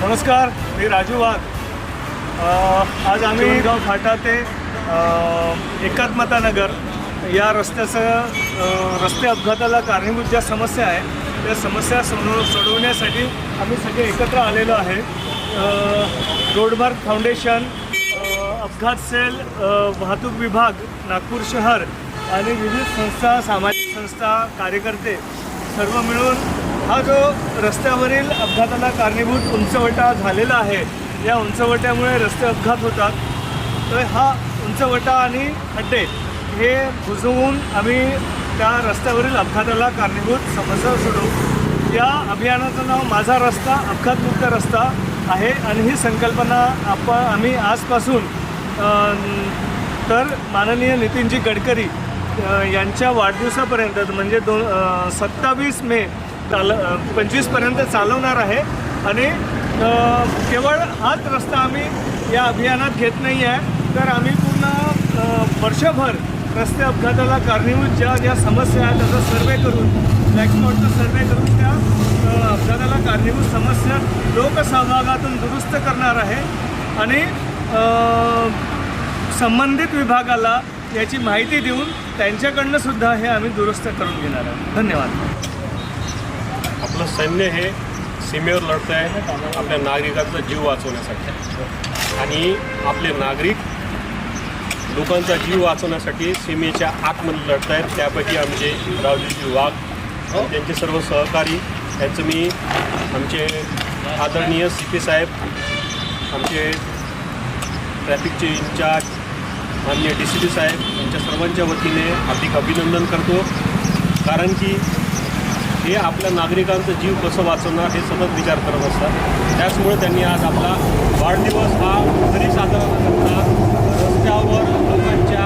नमस्कार मी राजू वाघ. आज आम्ही गाव फाटा ते एकात्मता नगर या रस्त्याचं रस्ते अपघाताला कारणीभूत ज्या समस्या आहे त्या समस्या सोडव सोडवण्यासाठी आम्ही सगळे एकत्र आलेलो आहे. रोडमार्ग फाउंडेशन अपघात सेल वाहतूक विभाग नागपूर शहर आणि विविध संस्था सामाजिक संस्था कार्यकर्ते सर्व मिळून हा जो रस्त्यावरील अपघाताला कारणीभूत उंचवटा झालेला आहे या उंचवट्यामुळे रस्ते अपघात होतात. तर हा उंचवटा आणि खड्डे हे बुजवून आम्ही त्या रस्त्यावरील अपघाताला कारणीभूत समस्या सोडू या अभियानाचं नाव माझा रस्ता अपघातमुक्त रस्ता आहे आणि ही संकल्पना आपण आम्ही आजपासून तर माननीय नितीनजी गडकरी यांच्या वाढदिवसापर्यंत म्हणजे दोन सत्तावीस मे चाल पंचवीसपर्यंत चालवणार आहे. आणि केवळ हाच रस्ता आम्ही या अभियानात घेत नाही आहे तर आम्ही पूर्ण वर्षभर रस्ते अपघाताला कारणीभूत ज्या ज्या समस्या आहेत त्याचा सर्वे करून ब्लॅकस्पॉटचा सर्वे करून त्या अपघाताला कारणीभूत समस्या लोकसहभागातून दुरुस्त करणार आहे. आणि संबंधित विभागाला याची माहिती देऊन त्यांच्याकडनं सुद्धा हे आम्ही दुरुस्त करून घेणार आहोत. धन्यवाद. आपलं सैन्य हे सीमेवर लढत आहे आपल्या नागरिकांचा जीव वाचवण्यासाठी. आणि आपले नागरिक लोकांचा जीव वाचवण्यासाठी सीमेच्या आतमध्ये लढत आहेत त्यापैकी आमचे रावजीजी वाघ त्यांचे सर्व सहकारी त्यांचं मी आमचे आदरणीय सी पी साहेब आमचे ट्रॅफिकचे इन्चार्ज माननीय डी सी पी साहेब यांच्या सर्वांच्या वतीने अधिक अभिनंदन करतो. कारण की हे आपल्या नागरिकांचं जीव कसं वाचवणार हे सतत विचार करत असतात. त्याचमुळे त्यांनी आज आपला वाढदिवस हा घरी साजरा न करता रस्त्यावर लोकांच्या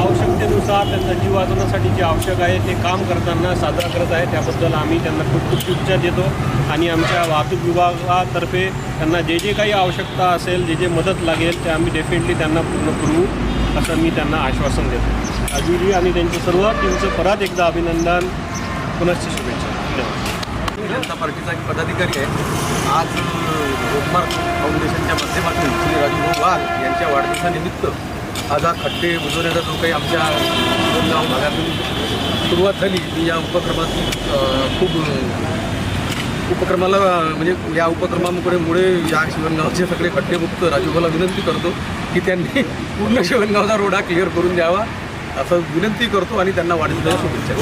आवश्यकतेनुसार त्यांचा जीव वाचवण्यासाठी जे आवश्यक आहे ते काम करताना साजरा करत आहे. त्याबद्दल आम्ही त्यांना खूप खूप शुभेच्छा देतो आणि आमच्या वाहतूक विभागातर्फे त्यांना जे जे काही आवश्यकता असेल जे जे मदत लागेल ते आम्ही डेफिनेटली त्यांना पूर्ण करू असं मी त्यांना आश्वासन देतो. अजूनही आणि त्यांच्या सर्व टीमचं परत एकदा अभिनंदन. पुनश्च शुभेच्छा. धन्यवाद जनता पार्टीचा एक पदाधिकारी आहे. आज रोजमार्ग फाउंडेशनच्या माध्यमातून श्री राजूभाऊ वाघ यांच्या वाढदिवसानिमित्त आज हा खड्डे बुजवण्याचा जो काही आमच्या गाव भागातून सुरुवात झाली मी या उपक्रमात अ, खूप उपक्रमाला म्हणजे या उपक्रमामुळे मुळे या शिवणगावचे सगळे खड्डेमुक्त राजूभाऊला विनंती करतो की त्यांनी पूर्ण शिवणगावचा रोडा क्लिअर करून द्यावा असं विनंती करतो आणि त्यांना वाढदिवसाच्या शुभेच्छा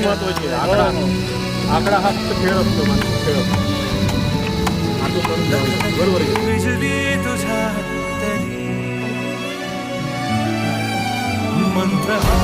महत्वाची आकडा हा फक्त खेळ असतो बरोबर मंत्र